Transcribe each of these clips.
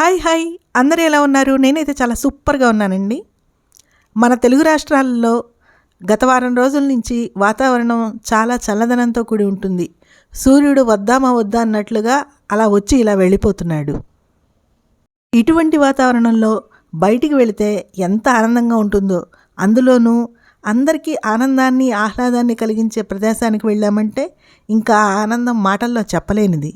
Hi hi. అందరూ ఎలా ఉన్నారు? నేనైతే చాలా సూపర్గా ఉన్నానండి. మన తెలుగు రాష్ట్రాల్లో గత వారం రోజుల నుంచి వాతావరణం చాలా చల్లదనంతో కూడి ఉంటుంది. సూర్యుడు వద్దామా వద్దా అన్నట్లుగా అలా వచ్చి ఇలా వెళ్ళిపోతున్నాడు. ఇటువంటి వాతావరణంలో బయటికి వెళితే ఎంత ఆనందంగా ఉంటుందో అందులోనూ అందరికీ ఆనందాన్ని ఆహ్లాదాన్ని కలిగించే ప్రదేశానికి వెళ్ళామంటే ఇంకా ఆ ఆనందం మాటల్లో చెప్పలేనిది.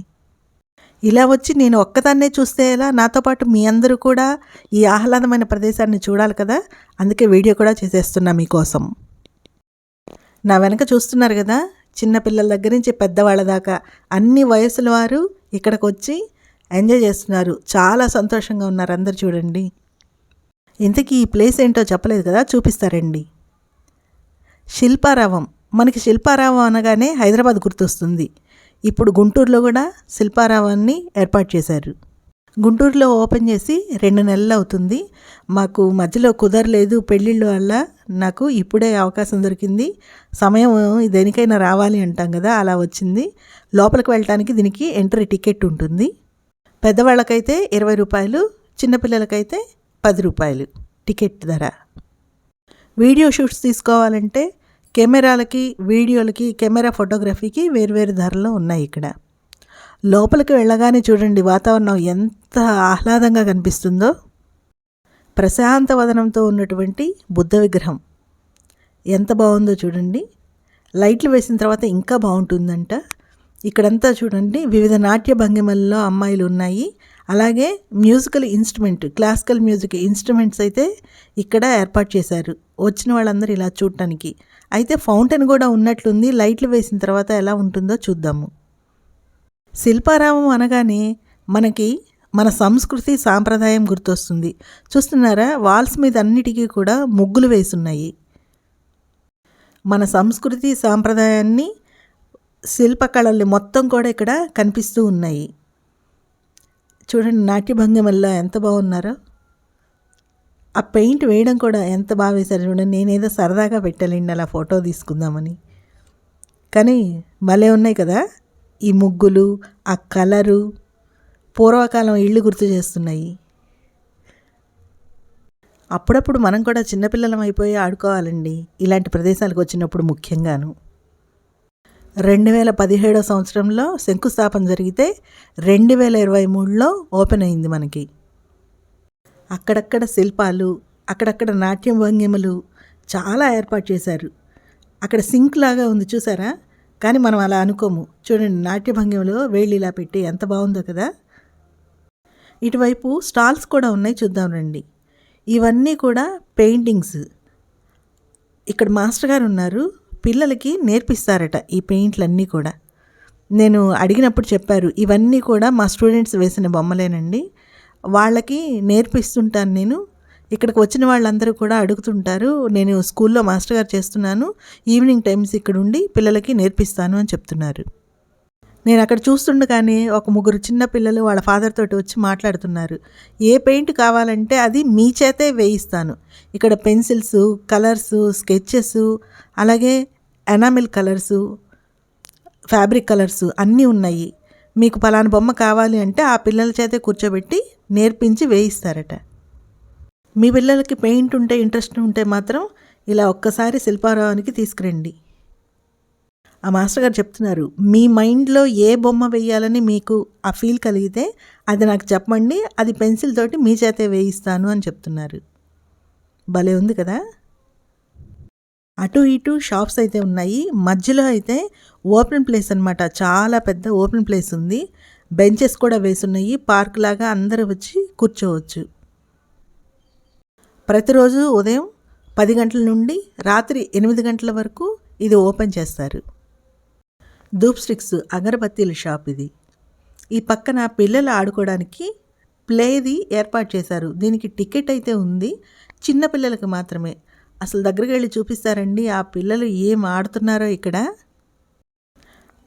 ఇలా వచ్చి నేను ఒక్కదాన్నే చూస్తే ఎలా? నాతో పాటు మీ అందరూ కూడా ఈ ఆహ్లాదమైన ప్రదేశాన్ని చూడాలి కదా? అందుకే వీడియో కూడా చేసేస్తున్నా మీకోసం. నా వెనక చూస్తున్నారు కదా? చిన్నపిల్లల దగ్గర నుంచి పెద్దవాళ్ళ దాకా. అన్ని వయసుల వారు ఇక్కడికి వచ్చి ఎంజాయ్ చేస్తున్నారు. చాలా సంతోషంగా ఉన్నారు అందరు చూడండి. ఇంతకీ ఈ ప్లేస్ ఏంటో చెప్పలేదు కదా? చూపిస్తారండి. శిల్పారావం. మనకి శిల్పారావం అనగానే హైదరాబాద్ గుర్తొస్తుంది. ఇప్పుడు గుంటూరులో కూడా శిల్పారావాన్ని ఏర్పాటు చేశారు. గుంటూరులో ఓపెన్ చేసి రెండు నెలలు అవుతుంది. మాకు మధ్యలో కుదరలేదు పెళ్ళిళ్ళు వల్ల నాకు ఇప్పుడే అవకాశం దొరికింది. సమయం దేనికైనా రావాలి అంటాం కదా అలా వచ్చింది. లోపలికి వెళ్ళటానికి దీనికి ఎంట్రీ టికెట్ ఉంటుంది. పెద్దవాళ్ళకైతే ఇరవై రూపాయలు చిన్నపిల్లలకైతే పది రూపాయలు టికెట్ ధర. వీడియో షూట్స్ తీసుకోవాలంటే కెమెరాలకి వీడియోలకి కెమెరా ఫోటోగ్రఫీకి వేరువేరు ధరలు ఉన్నాయి ఇక్కడ. లోపలికి వెళ్ళగానే చూడండి వాతావరణం ఎంత ఆహ్లాదంగా కనిపిస్తుందో. ప్రశాంత వదనంతో ఉన్నటువంటి బుద్ధ విగ్రహం. ఎంత బాగుందో చూడండి. లైట్లు వేసిన తర్వాత ఇంకా బాగుంటుందంట. ఇక్కడంతా చూడండి వివిధ నాట్య భంగిమల్లో అమ్మాయిలు ఉన్నాయి. అలాగే musical instrument classical music instruments అయితే ఇక్కడ ఏర్పాటు చేశారు. వచ్చిన వాళ్ళందరూ ఇలా చూడటానికి. అయితే ఫౌంటైన్ కూడా ఉన్నట్లుంది. లైట్లు వేసిన తర్వాత ఎలా ఉంటుందో చూద్దాము. శిల్పారామం అనగానే మనకి మన సంస్కృతి సాంప్రదాయం గుర్తొస్తుంది. చూస్తున్నారా? వాల్స్ మీద అన్నిటికీ కూడా ముగ్గులు వేసున్నాయి. మన సంస్కృతి సాంప్రదాయాన్ని శిల్పకళలు మొత్తం కూడా ఇక్కడ కనిపిస్తూ ఉన్నాయి. చూడండి నాట్యభంగిమల్లో ఎంత బాగున్నారో. ఆ పెయింట్ వేయడం కూడా ఎంత బాగా వేశారు చూడండి. నేనేదో సరదాగా పెట్టాలండి అలా ఫోటో తీసుకుందామని. కానీ భలే ఉన్నాయి కదా ఈ ముగ్గులు ఆ కలరు పూర్వకాలం ఇళ్ళు గుర్తు చేస్తున్నాయి. అప్పుడప్పుడు మనం కూడా చిన్నపిల్లలం అయిపోయి ఆడుకోవాలండి. ఇలాంటి ప్రదేశాలకు వచ్చినప్పుడు ముఖ్యంగాను. రెండు వేల పదిహేడో సంవత్సరంలో శంకుస్థాపన జరిగితే రెండు వేల ఇరవై మూడులో ఓపెన్ అయింది మనకి. అక్కడక్కడ శిల్పాలు అక్కడక్కడ నాట్యం భంగిమలు చాలా ఏర్పాటు చేశారు. అక్కడ సింక్ లాగా ఉంది చూసారా? కానీ మనం అలా అనుకోము. చూడండి నాట్య భంగిమలో వేళ్ళు ఇలా పెట్టి ఎంత బాగుందో కదా. ఇటువైపు స్టాల్స్ కూడా ఉన్నాయి చూద్దాం రండి. ఇవన్నీ కూడా పెయింటింగ్స్. ఇక్కడ మాస్టర్ గారు ఉన్నారు. పిల్లలకి నేర్పిస్తారట ఈ పెయింట్లన్నీ కూడా. నేను అడిగినప్పుడు చెప్పారు ఇవన్నీ కూడా మా స్టూడెంట్స్ వేసిన బొమ్మలేనండి. వాళ్ళకి నేర్పిస్తుంటాను నేను. ఇక్కడికి వచ్చిన వాళ్ళందరూ కూడా అడుగుతుంటారు నేను స్కూల్లో మాస్టర్ గారు చేస్తున్నాను ఈవినింగ్ టైమ్స్ ఇక్కడ ఉండి పిల్లలకి నేర్పిస్తాను అని చెప్తున్నారు. నేను అక్కడ చూస్తుండగానే ఒక ముగ్గురు చిన్న పిల్లలు వాళ్ళ ఫాదర్ తోటి వచ్చి మాట్లాడుతున్నారు. ఏ పెయింట్ కావాలంటే అది మీ చేతే వేయిస్తాను. ఇక్కడ పెన్సిల్స్ కలర్స్ స్కెచెస్ అలాగే ఎనామిల్ కలర్స్ ఫ్యాబ్రిక్ కలర్స్ అన్నీ ఉన్నాయి. మీకు పలానా బొమ్మ కావాలి అంటే ఆ పిల్లల చేతే కూర్చోబెట్టి నేర్పించి వేయిస్తారట. మీ పిల్లలకి పెయింట్ ఉంటే ఇంట్రెస్ట్ ఉంటే మాత్రం ఇలా ఒక్కసారి శిల్పారావానికి తీసుకురండి. ఆ మాస్టర్ గారు చెప్తున్నారు మీ మైండ్లో ఏ బొమ్మ వేయాలని మీకు ఆ ఫీల్ కలిగితే అది నాకు చెప్పండి అది పెన్సిల్ తోటి మీ చేతే వేయిస్తాను అని చెప్తున్నారు. భలే ఉంది కదా! అటు ఇటు షాప్స్ అయితే ఉన్నాయి మధ్యలో అయితే ఓపెన్ ప్లేస్ అనమాట చాలా పెద్ద ఓపెన్ ప్లేస్ ఉంది. బెంచెస్ కూడా వేసున్నాయి. పార్క్ లాగా అందరూ వచ్చి కూర్చోవచ్చు. ప్రతిరోజు ఉదయం పది గంటల నుండి రాత్రి ఎనిమిది గంటల వరకు ఇది ఓపెన్ చేస్తారు. ధూప్ స్టిక్స్ అగరబత్తీల షాప్ ఇది. ఈ పక్కన పిల్లలు ఆడుకోవడానికి ప్లేది ఏర్పాటు చేశారు. దీనికి టికెట్ అయితే ఉంది. చిన్న పిల్లలకు మాత్రమే. అసలు దగ్గరికి వెళ్ళి చూపిస్తారండి. ఆ పిల్లలు ఏం ఆడుతున్నారో ఇక్కడ.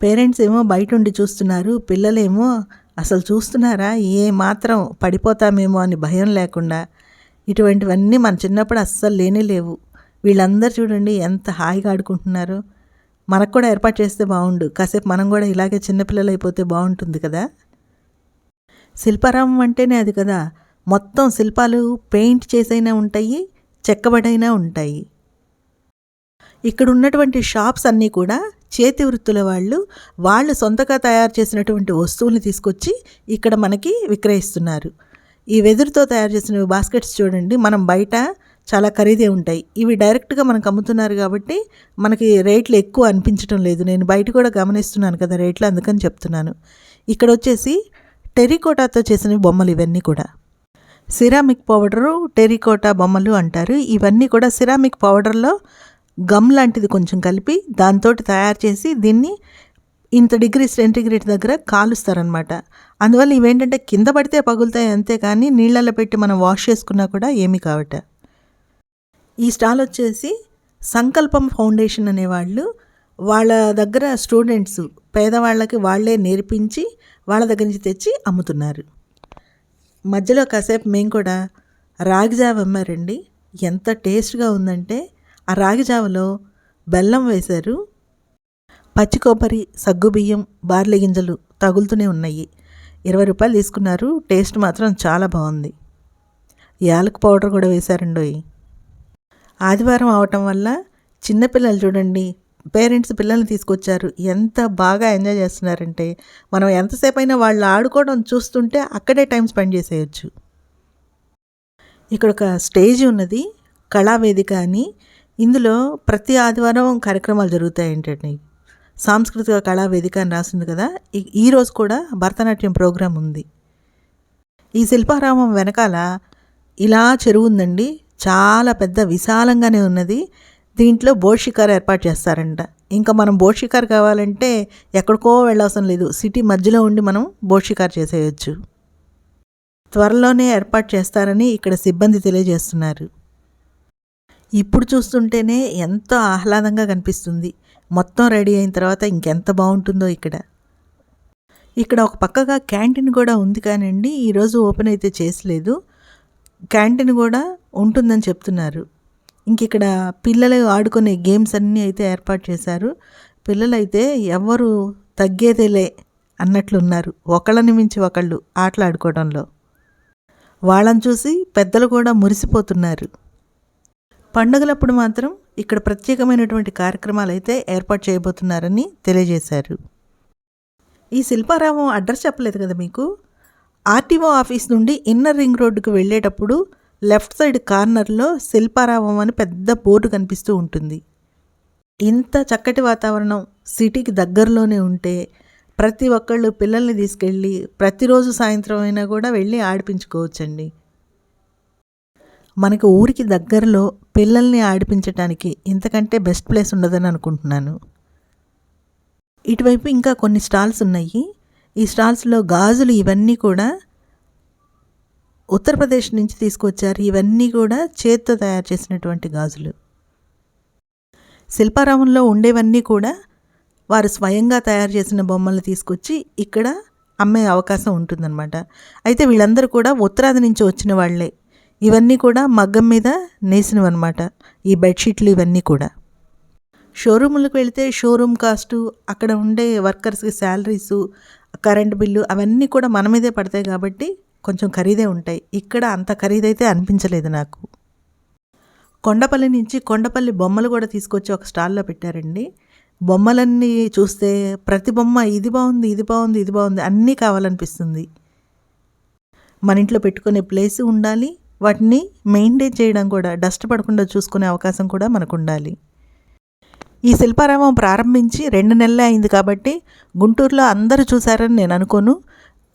పేరెంట్స్ ఏమో బయట ఉండి చూస్తున్నారు పిల్లలేమో అసలు చూస్తున్నారా ఏ మాత్రం పడిపోతామేమో అని భయం లేకుండా. ఇటువంటివన్నీ మన చిన్నప్పుడు అస్సలు లేనే లేవు. వీళ్ళందరూ చూడండి ఎంత హాయిగా ఆడుకుంటున్నారు. మనకు కూడా ఏర్పాటు చేస్తే బాగుండు. కాసేపు మనం కూడా ఇలాగే చిన్నపిల్లలు అయిపోతే బాగుంటుంది కదా. శిల్పారామం అంటేనే అది కదా. మొత్తం శిల్పాలు పెయింట్ చేసైనా ఉంటాయి చెక్కబడైనా ఉంటాయి. ఇక్కడ ఉన్నటువంటి షాప్స్ అన్నీ కూడా చేతి వృత్తుల వాళ్ళు వాళ్ళు సొంతగా తయారు చేసినటువంటి వస్తువుల్ని తీసుకొచ్చి ఇక్కడ మనకి విక్రయిస్తున్నారు. ఈ వెదురుతో తయారు చేసిన బాస్కెట్స్ చూడండి మనం బయట చాలా ఖరీదే ఉంటాయి. ఇవి డైరెక్ట్గా మనకు అమ్ముతున్నారు కాబట్టి మనకి రేట్లు ఎక్కువ అనిపించడం లేదు. నేను బయట కూడా గమనిస్తున్నాను కదా రేట్లు అందుకని చెప్తున్నాను. ఇక్కడ వచ్చేసి టెరికోటాతో చేసిన బొమ్మలు ఇవన్నీ కూడా. సిరామిక్ పౌడరు టెరికోటా బొమ్మలు అంటారు. ఇవన్నీ కూడా సిరామిక్ పౌడర్లో గమ్ లాంటిది కొంచెం కలిపి దాంతో తయారు చేసి దీన్ని ఇంత డిగ్రీ సెంటిగ్రేడ్ దగ్గర కాలుస్తారనమాట అందువల్ల ఇవేంటంటే కింద పడితే పగులుతాయి అంతే కానీ నీళ్ళల్లో పెట్టి మనం వాష్ చేసుకున్నా కూడా ఏమీ కావట. ఈ స్టాల్ వచ్చేసి సంకల్పం ఫౌండేషన్ అనేవాళ్ళు వాళ్ళ దగ్గర స్టూడెంట్స్ పేదవాళ్ళకి వాళ్ళే నేర్పించి వాళ్ళ దగ్గర నుంచి తెచ్చి అమ్ముతున్నారు. మధ్యలో కాసేపు మేము కూడా రాగిజావ అమ్మారండి. ఎంత టేస్ట్గా ఉందంటే ఆ రాగి జావలో బెల్లం వేశారు. పచ్చి కొబ్బరి సగ్గుబియ్యం బార్లీ గింజలు తగులుతూనే ఉన్నాయి. ఇరవై రూపాయలు తీసుకున్నారు. టేస్ట్ మాత్రం చాలా బాగుంది. యాలకు పౌడర్ కూడా వేశారండోయ్ ఆదివారం అవటం వల్ల చిన్నపిల్లలు చూడండి పేరెంట్స్ పిల్లల్ని తీసుకొచ్చారు. ఎంత బాగా ఎంజాయ్ చేస్తున్నారంటే మనం ఎంతసేపు అయినా వాళ్ళు ఆడుకోవడం చూస్తుంటే అక్కడే టైం స్పెండ్ చేసేయచ్చు. ఇక్కడ ఒక స్టేజ్ ఉన్నది. కళావేదిక అని ఇందులో ప్రతి ఆదివారం కార్యక్రమాలు జరుగుతాయి ఏంటండి సాంస్కృతిక కళావేదిక అని రాసింది కదా ఈ- ఈరోజు కూడా భరతనాట్యం ప్రోగ్రాం ఉంది. ఈ శిల్పారామం వెనకాల ఇలా చెరువు ఉందండి. చాలా పెద్ద విశాలంగానే ఉన్నది. దీంట్లో బోట్ ఏర్పాటు చేస్తారంట. ఇంకా మనం బోట్ కావాలంటే ఎక్కడికో వెళ్ళవసరం లేదు. సిటీ మధ్యలో ఉండి మనం బోట్ షికారు చేసేయచ్చు. త్వరలోనే ఏర్పాటు చేస్తారని ఇక్కడ సిబ్బంది తెలియజేస్తున్నారు. ఇప్పుడు చూస్తుంటేనే ఎంతో ఆహ్లాదంగా కనిపిస్తుంది. మొత్తం రెడీ అయిన తర్వాత ఇంకెంత బాగుంటుందో ఇక్కడ. ఇక్కడ ఒక పక్కగా క్యాంటీన్ కూడా ఉంది కానండి ఈరోజు ఓపెన్ అయితే చేసలేదు. క్యాంటీన్ కూడా ఉంటుందని చెప్తున్నారు. ఇంక ఇక్కడ పిల్లలు ఆడుకునే గేమ్స్ అన్నీ అయితే ఏర్పాటు చేశారు. పిల్లలైతే ఎవరు తగ్గేదేలే అన్నట్లున్నారు. ఒకళ్ళని మించి ఒకళ్ళు ఆటలు ఆడుకోవడంలో. వాళ్ళని చూసి పెద్దలు కూడా మురిసిపోతున్నారు. పండుగలప్పుడు మాత్రం ఇక్కడ ప్రత్యేకమైనటువంటి కార్యక్రమాలు అయితే ఏర్పాటు చేయబోతున్నారని తెలియజేశారు. ఈ శిల్పారామం అడ్రస్ చెప్పలేదు కదా మీకు? ఆర్టీఓ ఆఫీస్ నుండి ఇన్నర్ రింగ్ రోడ్డుకు వెళ్ళేటప్పుడు లెఫ్ట్ సైడ్ కార్నర్లో శిల్పారామం అని పెద్ద బోర్డు కనిపిస్తూ ఉంటుంది. ఇంత చక్కటి వాతావరణం సిటీకి దగ్గరలోనే ఉంటే ప్రతి ఒక్కళ్ళు పిల్లల్ని తీసుకెళ్ళి ప్రతిరోజు సాయంత్రం అయినా కూడా వెళ్ళి ఆడిపించుకోవచ్చండి. మనకు ఊరికి దగ్గరలో పిల్లల్ని ఆడిపించటానికి ఇంతకంటే బెస్ట్ ప్లేస్ ఉండదని అనుకుంటున్నాను. ఇటువైపు ఇంకా కొన్ని స్టాల్స్ ఉన్నాయి. ఈ స్టాల్స్లో గాజులు ఇవన్నీ కూడా ఉత్తరప్రదేశ్ నుంచి తీసుకొచ్చారు. ఇవన్నీ కూడా చేత్తో తయారు చేసినటువంటి గాజులు. శిల్పారామంలో ఉండేవన్నీ కూడా వారు స్వయంగా తయారు చేసిన బొమ్మలు తీసుకొచ్చి ఇక్కడ అమ్మే అవకాశం ఉంటుందన్నమాట. అయితే వీళ్ళందరూ కూడా ఉత్తరాది నుంచి వచ్చిన వాళ్ళే. ఇవన్నీ కూడా మగ్గం మీద నేసినవన్నమాట. ఈ బెడ్షీట్లు ఇవన్నీ కూడా. షోరూములకు వెళితే షోరూమ్ కాస్టు అక్కడ ఉండే వర్కర్స్కి శాలరీసు కరెంట్ బిల్లు అవన్నీ కూడా మన మీదే పడతాయి కాబట్టి కొంచెం ఖరీదే ఉంటాయి. ఇక్కడ అంత ఖరీదైతే అనిపించలేదు నాకు. కొండపల్లి నుంచి కొండపల్లి బొమ్మలు కూడా తీసుకొచ్చి ఒక స్టాల్లో పెట్టారండి. బొమ్మలన్నీ చూస్తే ప్రతి బొమ్మ ఇది బాగుంది ఇది బాగుంది ఇది బాగుంది అన్నీ కావాలనిపిస్తుంది. మన ఇంట్లో పెట్టుకునే ప్లేస్ ఉండాలి వాటిని మెయింటైన్ చేయడం కూడా డస్ట్ పడకుండా చూసుకునే అవకాశం కూడా మనకు ఉండాలి ఈ శిల్పారామం ప్రారంభించి రెండు నెలలే అయింది కాబట్టి గుంటూరులో అందరూ చూశారని నేను అనుకోను.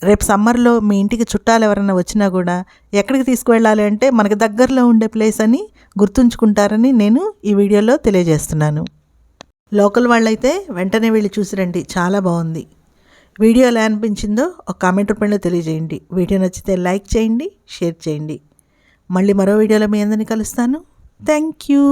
రేపు సమ్మర్లో మీ ఇంటికి చుట్టాలు ఎవరైనా వచ్చినా కూడా ఎక్కడికి తీసుకువెళ్ళాలి అంటే మనకి దగ్గరలో ఉండే ప్లేస్ అని గుర్తుంచుకుంటారని నేను ఈ వీడియోలో తెలియజేస్తున్నాను. లోకల్ వాళ్ళైతే వెంటనే వెళ్ళి చూసిరండి చాలా బాగుంది. వీడియో ఎలా అనిపించిందో ఒక కామెంట్ రూపంలో తెలియజేయండి. వీడియో నచ్చితే లైక్ చేయండి షేర్ చేయండి. మళ్ళీ మరో వీడియోలో మీ అందరినీ కలుస్తాను. Thank you